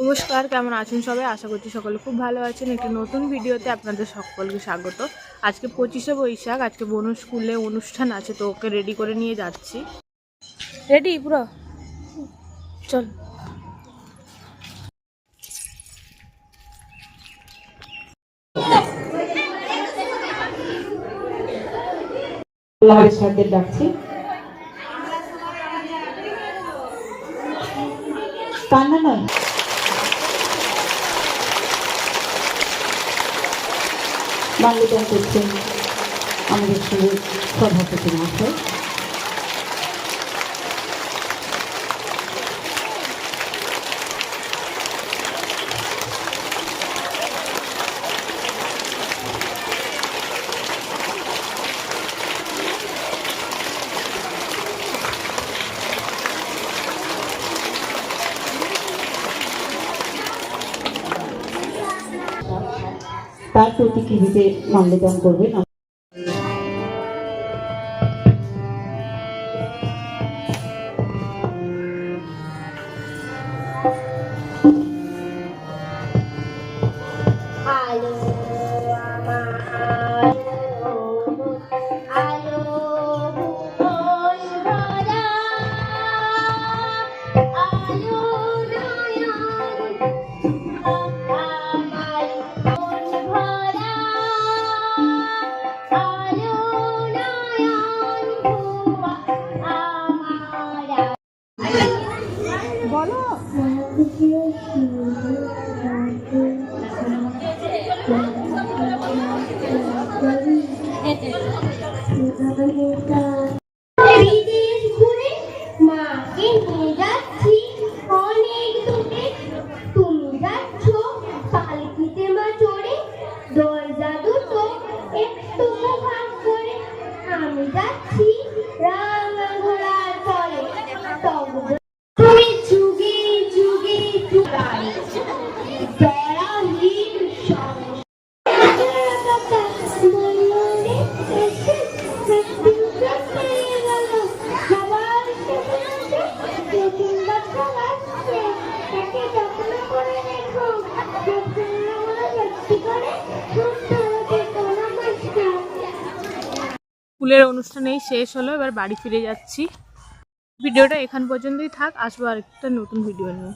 নমস্কার কেমন আছেন সবাই? আশা করছি সকলে খুব ভালো আছেন। একটি নতুন ভিডিওতে আপনাদের সকলকে স্বাগত। আজকে পঁচিশে বৈশাখ আজকে বনু স্কুলে অনুষ্ঠান আছে তো ওকে রেডি করে নিয়ে যাচ্ছি। রেডি পুরো? চল। স্যারদের ডাকছি। কান্না নয়? মাল্যদান করছেন আমাদের সঙ্গে সভাপতি মহাশয় তার প্রতিকৃতিতে মাল্যদান করবেন আলো বলো। বিদেশ তুমি যাচ্ছ পালকিতে মা চড়ে দরজা দুটো একটু স্কুলের অনুষ্ঠান এই শেষ হলো, এবার বাড়ি ফিরে যাচ্ছি। ভিডিওটা এখান পর্যন্তই থাক, আসব আরেকটা নতুন ভিডিও নিয়ে।